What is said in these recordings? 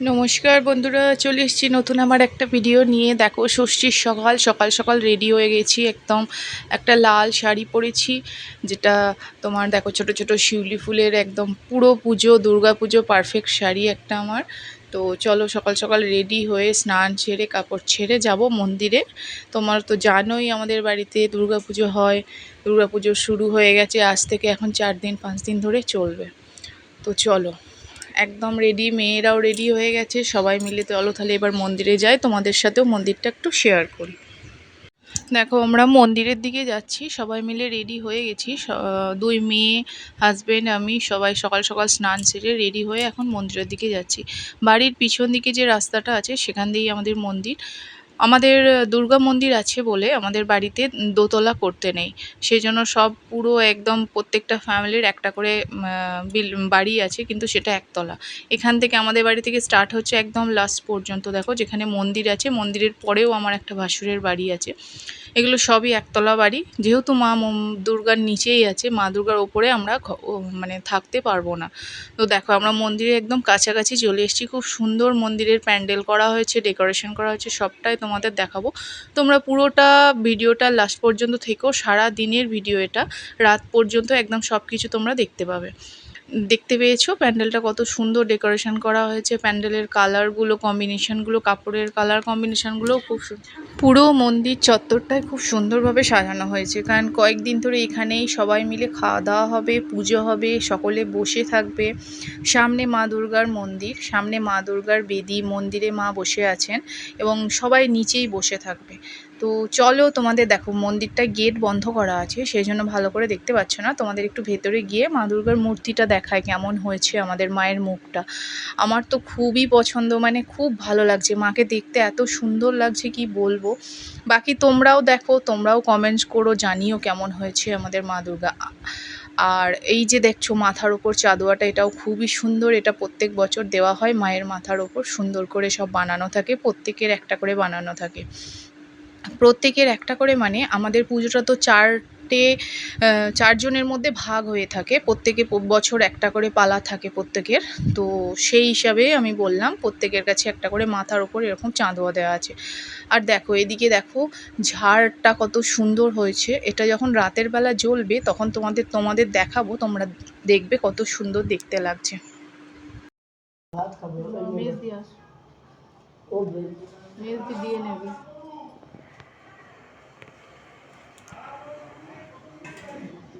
নমস্কার বন্ধুরা, চলে এসেছি নতুন আমার একটা ভিডিও নিয়ে। দেখো, ষষ্ঠীর সকাল সকাল সকাল রেডি হয়ে গেছি, একদম একটা লাল শাড়ি পরেছি, যেটা তোমার দেখো, ছোট ছোট শিউলি ফুলের একদম পুরো পুজো, দুর্গা পুজো পারফেক্ট শাড়ি একটা আমার। তো চলো, সকাল সকাল রেডি হয়ে স্নান ছেড়ে কাপড় ছেড়ে যাব মন্দিরে। তোমার তো জানোই আমাদের বাড়িতে দুর্গা পুজো হয়, দুর্গা পুজো শুরু হয়ে গেছে, আজ থেকে এখন চার দিন, পাঁচ দিন ধরে চলবে। তো চলো। একদম রেডি মেয়েরাও রেডি হয়ে গেছে, সবাই মিলে চলো তাহলে এবার মন্দিরে যাই, তোমাদের সাথেও মন্দিরটা একটু শেয়ার করি। দেখো, আমরা মন্দিরের দিকে যাচ্ছি, সবাই মিলে রেডি হয়ে গেছি দুই মেয়ে হাজব্যান্ড আমি, সবাই সকাল সকাল স্নান সেরে রেডি হয়ে এখন মন্দিরের দিকে যাচ্ছি। বাড়ির পিছন দিকে যে রাস্তাটা আছে, সেখান দিয়েই আমাদের মন্দির। আমাদের দুর্গা মন্দির আছে বলে আমাদের বাড়িতে দোতলা করতে নেই। সেই জন্য সব পুরো একদম প্রত্যেকটা ফ্যামিলির একটা করে বিল- বাড়ি আছে, কিন্তু সেটা একতলা। এখান থেকে আমাদের বাড়ি থেকে স্টার্ট হচ্ছে একদম লাস্ট পর্যন্ত। দেখো যেখানে মন্দির আছে, মন্দিরের পরেও আমার একটা ভাসুরের বাড়ি আছে। এগুলো সবই একতলা বাড়ি। যেহেতু মা দুর্গার নিচেই আছে, মা দুর্গার ওপরে আমরা মানে থাকতে পারব না। তো দেখো, আমরা মন্দিরে একদম কাছাকাছি চলে এসেছি। খুব সুন্দর মন্দিরের প্যান্ডেল করা হয়েছে, ডেকোরেশন করা হয়েছে, সবটাই তোমাদের দেখাবো। তোমরা পুরোটা ভিডিওটা লাস্ট পর্যন্ত থেকেও সারা দিনের ভিডিও এটা। রাত পর্যন্ত একদম সব কিছু তোমরা দেখতে পাবে। দেখতে পেয়েছ? প্যান্ডেলটা কত সুন্দর ডেকোরেশন করা হয়েছে। প্যান্ডেলের কালারগুলো, কম্বিনেশনগুলো, কাপড়ের কালার কম্বিনেশনগুলো খুব সুন্দর পুরো মন্দির চত্বরটায় খুব সুন্দরভাবে সাজানো হয়েছে। কারণ কয়েকদিন ধরে এখানেই সবাই মিলে খাওয়া দাওয়া হবে, পুজো হবে, সকলে বসে থাকবে। সামনে মা দুর্গার মন্দির, সামনে মা দুর্গার বেদি মন্দিরে মা বসে আছেন এবং সবাই নিচেই বসে থাকবে। তো চলো তোমাদের দেখো, মন্দিরটা গেট বন্ধ করা আছে সেই জন্য ভালো করে দেখতে পাচ্ছ না। তোমাদের একটু ভেতরে গিয়ে মা দুর্গার মূর্তিটা দেখায় কেমন হয়েছে আমাদের মায়ের মুখটা। আমার তো খুবই পছন্দ মানে খুব ভালো লাগছে। মাকে দেখতে এত সুন্দর লাগছে, কি বলব? বাকি তোমরাও দেখো, তোমরাও কমেন্টস করো, জানিও কেমন হয়েছে আমাদের মা দুর্গা। আর এই যে দেখছ, মাথার ওপর চাদোয়াটা, এটাও খুবই সুন্দর। এটা প্রত্যেক বছর দেওয়া হয় মায়ের মাথার ওপর। সুন্দর করে সব বানানো থাকে, প্রত্যেকের একটা করে বানানো থাকে। প্রত্যেকের একটা করে মানে আমাদের পুজোটা তো চারটে চারজনের মধ্যে ভাগ হয়ে থাকে। প্রত্যেকে বছর একটা করে পালা থাকে প্রত্যেকের। তো সেই হিসাবে আমি বললাম প্রত্যেকের কাছে একটা করে মাথার ওপর এরকম চাঁদোয়া দেওয়া আছে। আর দেখো এদিকে দেখো ঝাড়টা কত সুন্দর হয়েছে। এটা যখন রাতের বেলা জ্বলবে তখন তোমাদের তোমাদের দেখাবো তোমরা দেখবে কত সুন্দর দেখতে লাগছে। দিয়ে নেবে মেজ দিয়ে বিয়ে কথা চালাচ্ছে তোমরা এগুলো কি ঠাকুরের পরিচয়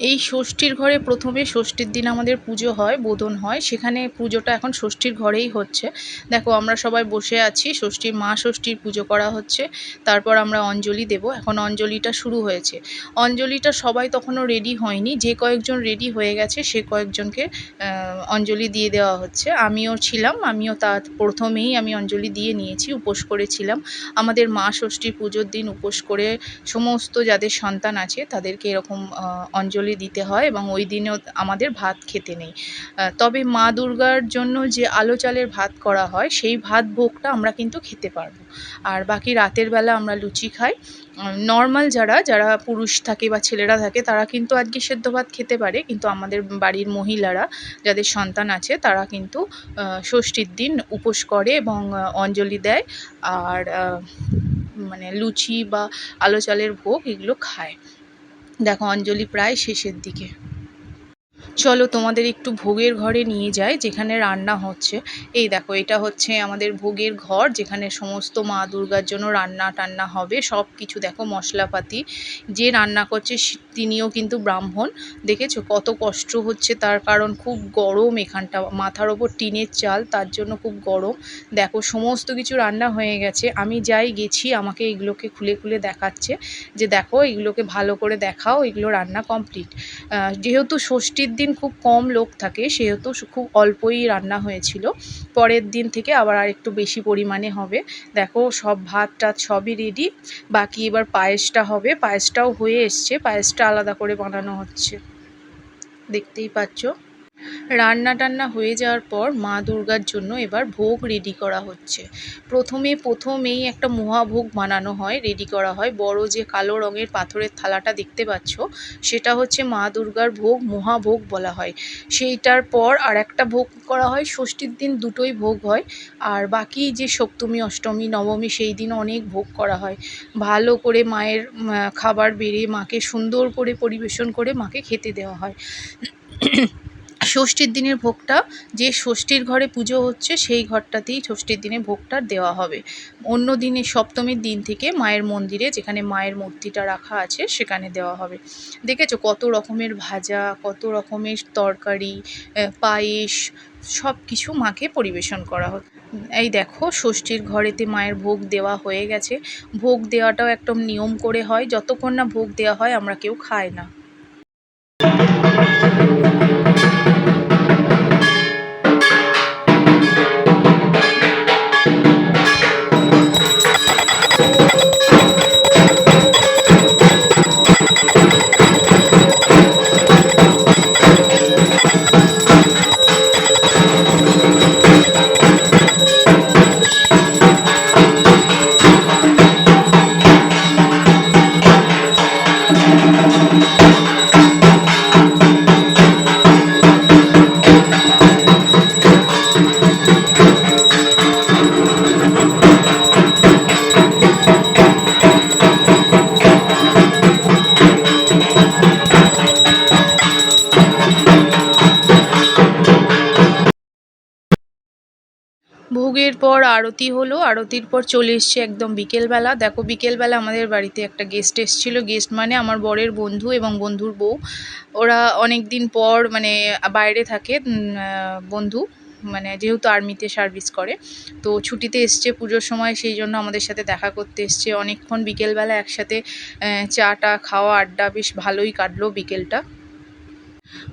এই ষষ্ঠীর ঘরে প্রথমে ষষ্ঠীর দিন আমাদের পুজো হয় বোধন হয়। সেখানে পুজোটা এখন ষষ্ঠীর ঘরেই হচ্ছে। দেখো আমরা সবাই বসে আছি ষষ্ঠীর মা ষষ্ঠীর পুজো করা হচ্ছে। তারপর আমরা অঞ্জলি দেব। এখন অঞ্জলিটা শুরু হয়েছে। অঞ্জলিটা সবাই তখনও রেডি হয়নি। যে কয়েকজন রেডি হয়ে গেছে সে কয়েকজনকে অঞ্জলি দিয়ে দেওয়া হচ্ছে। আমিও ছিলাম আমিও তা প্রথমেই আমি অঞ্জলি দিয়ে নিয়েছি উপোস করেছিলাম। আমাদের মা ষষ্ঠীর পুজোর দিন উপোস করে সমস্ত যাদের সন্তান আছে তাদেরকে এরকম আহ, অঞ্জলি দিতে হয় এবং ওই দিনেও আমাদের ভাত খেতে নেই। তবে মা দুর্গার জন্য যে আলো চালের ভাত করা হয়, সেই ভাত ভোগটা আমরা কিন্তু খেতে পারব। আর বাকি রাতের বেলা আমরা লুচি খাই। নর্মাল যারা যারা পুরুষ থাকে বা ছেলেরা থাকে, তারা কিন্তু আজকে সেদ্ধ ভাত খেতে পারে। কিন্তু আমাদের বাড়ির মহিলারা, যাদের সন্তান আছে, তারা কিন্তু ষষ্ঠীর দিন উপোস করে এবং অঞ্জলি দেয়। আর মানে লুচি বা আলো চালের ভোগ এগুলো খায়। দেখো অঞ্জলি প্রায় শেষের দিকে। চলো তোমাদের একটু ভোগের ঘরে নিয়ে যাই, যেখানে রান্না হচ্ছে। এই দেখো, এটা হচ্ছে আমাদের ভোগের ঘর, যেখানে সমস্ত মা দুর্গার জন্য রান্না টান্না হবে। সব কিছু দেখো, মশলাপাতি। যে রান্না করছে তিনিও কিন্তু ব্রাহ্মণ। দেখেছ? কত কষ্ট হচ্ছে তার কারণ খুব গরম এখানটা। মাথার ওপর টিনের চাল, তার জন্য খুব গরম। দেখো, সমস্ত কিছু রান্না হয়ে গেছে। আমি যাই, গেছি, আমাকে এগুলোকে খুলে খুলে দেখাচ্ছে। যে দেখো, এগুলোকে ভালো করে দেখাও, এগুলো রান্না কমপ্লিট। যেহেতু ষষ্ঠীর দিন খুব কম লোক থাকে, সেহেতু খুব অল্পই রান্না হয়েছিল। পরের দিন থেকে আবার আর একটু বেশি পরিমাণে হবে। দেখো, সব ভাত টাত সবই রেডি বাকি এবার পায়েসটা হবে। পায়েসটাও হয়ে এসছে, পায়েসটা আলাদা করে বানানো হচ্ছে। দেখতেই পাচ্ছ? রান্না টান্না হয়ে যাওয়ার পর মা দুর্গার জন্য এবার ভোগ রেডি করা হচ্ছে। প্রথমে প্রথমেই একটা মহাভোগ বানানো হয় রেডি করা হয়। বড় যে কালো রঙের পাথরের থালাটা দেখতে পাচ্ছ, সেটা হচ্ছে মা দুর্গার ভোগ, মহাভোগ বলা হয়। সেইটার পর আর একটা ভোগ করা হয়, ষষ্ঠীর দিন দুটোই ভোগ হয়। আর বাকি যে সপ্তমী, অষ্টমী, নবমী, সেই দিন অনেক ভোগ করা হয়। ভালো করে মায়ের খাবার বেড়ে মাকে সুন্দর করে পরিবেশন করে মাকে খেতে দেওয়া হয়। ষষ্ঠীর দিনের ভোগটা, যে ষষ্ঠীর ঘরে পুজো হচ্ছে, সেই ঘরটাতেই ষষ্ঠীর দিনে ভোগটা দেওয়া হবে। অন্য দিনে সপ্তমীর দিন থেকে মায়ের মন্দিরে, যেখানে মায়ের মূর্তিটা রাখা আছে, সেখানে দেওয়া হবে। দেখেছ কত রকমের ভাজা, কত রকমের তরকারি পায়েস সব কিছু মাকে পরিবেশন করা হচ্ছে এই দেখো, ষষ্ঠীর ঘরেতে মায়ের ভোগ দেওয়া হয়ে গেছে। ভোগ দেওয়াটাও একদম নিয়ম করে হয়, যতক্ষণ না ভোগ দেওয়া হয়, আমরা কেউ খাই না। ভোগের পর আরতি হলো, আরতির পর চলে এসছে একদম বিকেলবেলা। দেখো, বিকেলবেলা আমাদের বাড়িতে একটা গেস্ট এসেছিল। গেস্ট মানে আমার বরের বন্ধু এবং বন্ধুর বউ। ওরা অনেক দিন পর মানে বাইরে থাকে বন্ধু মানে যেহেতু আর্মিতে সার্ভিস করে। তো ছুটিতে এসছে পুজোর সময়, সেই জন্য আমাদের সাথে দেখা করতে এসছে। অনেকক্ষণ বিকেলবেলা একসাথে চা টা খাওয়া, আড্ডা বেশ ভালোই কাটলো বিকেলটা।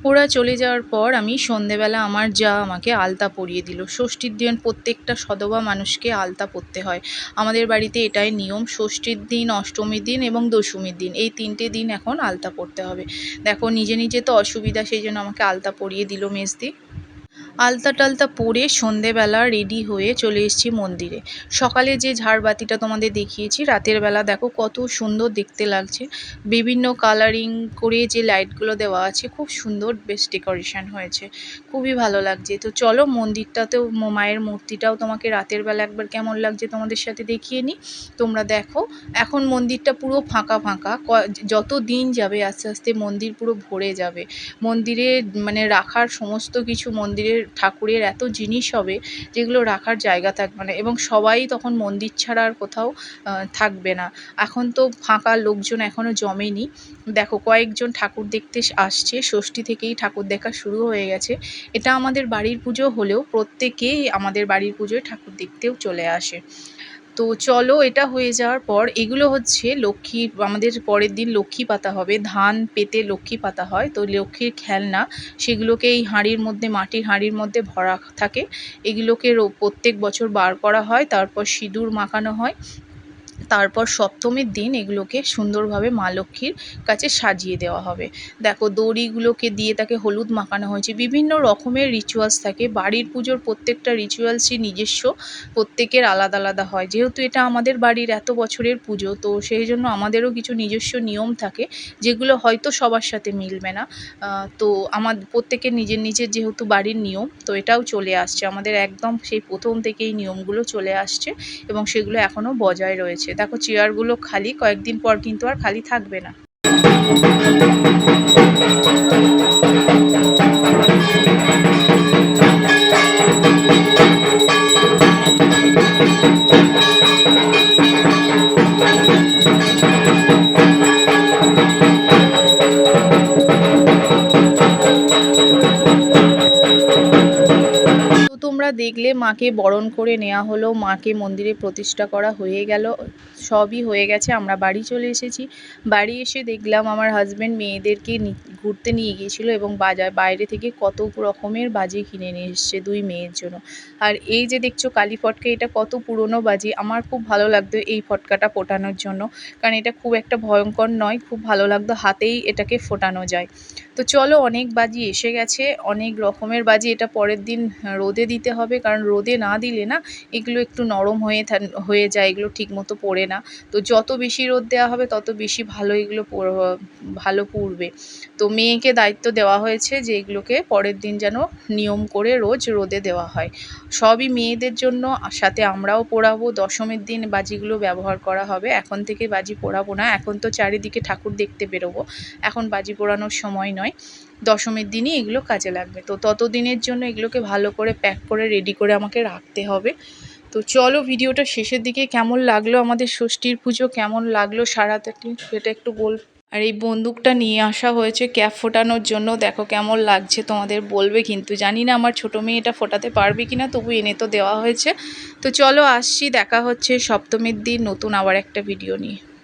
ওরা চলে যাওয়ার পর আমি সন্ধেবেলা আমার যা আমাকে আলতা পরিয়ে দিল। ষষ্ঠীর দিন প্রত্যেকটা সধবা মানুষকে আলতা পরতে হয়। আমাদের বাড়িতে এটাই নিয়ম, ষষ্ঠীর দিন, অষ্টমীর দিন এবং দশমীর দিন। এই তিনটে দিন এখন আলতা পরতে হবে। দেখো, নিজে নিজে তো অসুবিধা, সেই জন্য আমাকে আলতা পরিয়ে দিল মেজদি। আলতা টালতা পরে সন্ধেবেলা রেডি হয়ে চলে এসেছি মন্দিরে। সকালে যে ঝাড়বাতিটা তোমাদের দেখিয়েছি, রাতের বেলা দেখো কত সুন্দর দেখতে লাগছে। বিভিন্ন কালারিং করে যে লাইটগুলো দেওয়া আছে, খুব সুন্দর বেশ ডেকোরেশন হয়েছে। খুবই ভালো লাগছে। তো চলো মন্দিরটাতেও মায়ের মূর্তিটাও তোমাকে রাতের বেলা একবার কেমন লাগছে তোমাদের সাথে দেখিয়ে নিই। তোমরা দেখো, এখন মন্দিরটা পুরো ফাঁকা ফাঁকা। যত দিন যাবে আস্তে আস্তে মন্দির পুরো ভরে যাবে। মন্দিরে মানে রাখার সমস্ত কিছু মন্দিরের ঠাকুরের এত জিনিস হবে যেগুলো রাখার জায়গা থাকবে না এবং সবাই তখন মন্দির ছাড়া আর কোথাও থাকবে না। এখন তো ফাঁকা লোকজন এখনও জমেনি। দেখো কয়েকজন ঠাকুর দেখতে আসছে, ষষ্ঠী থেকেই ঠাকুর দেখা শুরু হয়ে গেছে। এটা আমাদের বাড়ির পুজো হলেও প্রত্যেকেই আমাদের বাড়ির পুজোয় ঠাকুর দেখতেও চলে আসে। তো চলো এটা হয়ে যাওয়ার পর, এগুলো হচ্ছে লক্ষ্মী, আমাদের পরের দিন লক্ষ্মী পাতা হবে। ধান পেতে লক্ষ্মী পাতা হয়, তো লক্ষ্মীর খেলনা, সেগুলোকে এই হাঁড়ির মধ্যে, মাটির হাঁড়ির মধ্যে ভরা থাকে। এগুলোকে প্রত্যেক বছর বার করা হয়, তারপর সিঁদুর মাখানো হয়। তারপর সপ্তমীর দিন এগুলোকে সুন্দরভাবে মা লক্ষ্মীর কাছে সাজিয়ে দেওয়া হবে। দেখো, দড়িগুলোকে দিয়ে তাকে হলুদ মাখানো হয়েছে। বিভিন্ন রকমের রিচুয়ালস থাকে। বাড়ির পুজোর প্রত্যেকটা রিচুয়ালসই নিজস্ব। প্রত্যেকের আলাদা আলাদা হয়। যেহেতু এটা আমাদের বাড়ির এত বছরের পুজো, তো সেই জন্য আমাদেরও কিছু নিজস্ব নিয়ম থাকে, যেগুলো হয়তো সবার সাথে মিলবে না। তো আমার, প্রত্যেকের নিজের নিজের যেহেতু বাড়ির নিয়ম, তো এটাও চলে আসছে। আমাদের একদম সেই প্রথম থেকেই নিয়মগুলো চলে আসছে এবং সেগুলো এখনও বজায় রয়েছে। দেখো চেয়ারগুলো খালি কয়েকদিন পর কিন্তু আর খালি থাকবে না। তোমরা দেখলে মাকে বরণ করে নেওয়া হলো, মাকে মন্দিরে প্রতিষ্ঠা করা হয়ে গেল, সবই হয়ে গেছে, আমরা বাড়ি চলে এসেছি। বাড়ি এসে দেখলাম আমার হাজব্যান্ড মেয়েদেরকে ঘুরতে নিয়ে গিয়েছিল এবং বাজার, বাইরে থেকে কত রকমের বাজি কিনে নিয়ে এসছে দুই মেয়ের জন্য। আর এই যে দেখছ কালী ফটকা, এটা কত পুরনো বাজি, আমার খুব ভালো লাগতো এই ফটকাটা ফোটানোর জন্য, কারণ এটা খুব একটা ভয়ঙ্কর নয়, খুব ভালো লাগতো হাতেই এটাকে ফোটানো যায়। তো চলো অনেক বাজি এসে গেছে, অনেক রকমের বাজি, এটা পরের দিন রোদে দিতে হবে, কারণ রোদে না দিলে না এগুলো একটু নরম হয়ে হয়ে যায়, এগুলো ঠিক মতো পড়ে না। তো যত বেশি রোদ দেওয়া হবে, তত বেশি ভালো এগুলো ভালো পুড়বে। তো মেয়েকে দায়িত্ব দেওয়া হয়েছে যে এগুলোকে পরের দিন যেন নিয়ম করে রোজ রোদে দেওয়া হয়। সবই মেয়েদের জন্য সাথে আমরাও পোড়াবো। দশমীর দিন বাজিগুলো ব্যবহার করা হবে। এখন থেকে বাজি পোড়াবো না। এখন তো চারিদিকে ঠাকুর দেখতে বেরোবো। এখন বাজি পোড়ানোর সময় নয়। দশমীর দিনই এগুলো কাজে লাগবে। তো ততদিনের জন্য এগুলোকে ভালো করে প্যাক করে রেডি করে আমাকে রাখতে হবে। তো চলো ভিডিওটা শেষের দিকে কেমন লাগল আমাদের ষষ্ঠীর পুজো? কেমন লাগল সারাতে সেটা একটু বল। আর এই বন্দুকটা নিয়ে আসা হয়েছে ক্যাপ ফোটানোর জন্য। দেখো কেমন লাগছে তোমাদের বলবে, কিন্তু জানি না আমার ছোটো মেয়ে এটা ফোটাতে পারবে কি না তবু এনে তো দেওয়া হয়েছে। তো চলো আসছি, দেখা হচ্ছে সপ্তমীর দিন নতুন আবার একটা ভিডিও নিয়ে।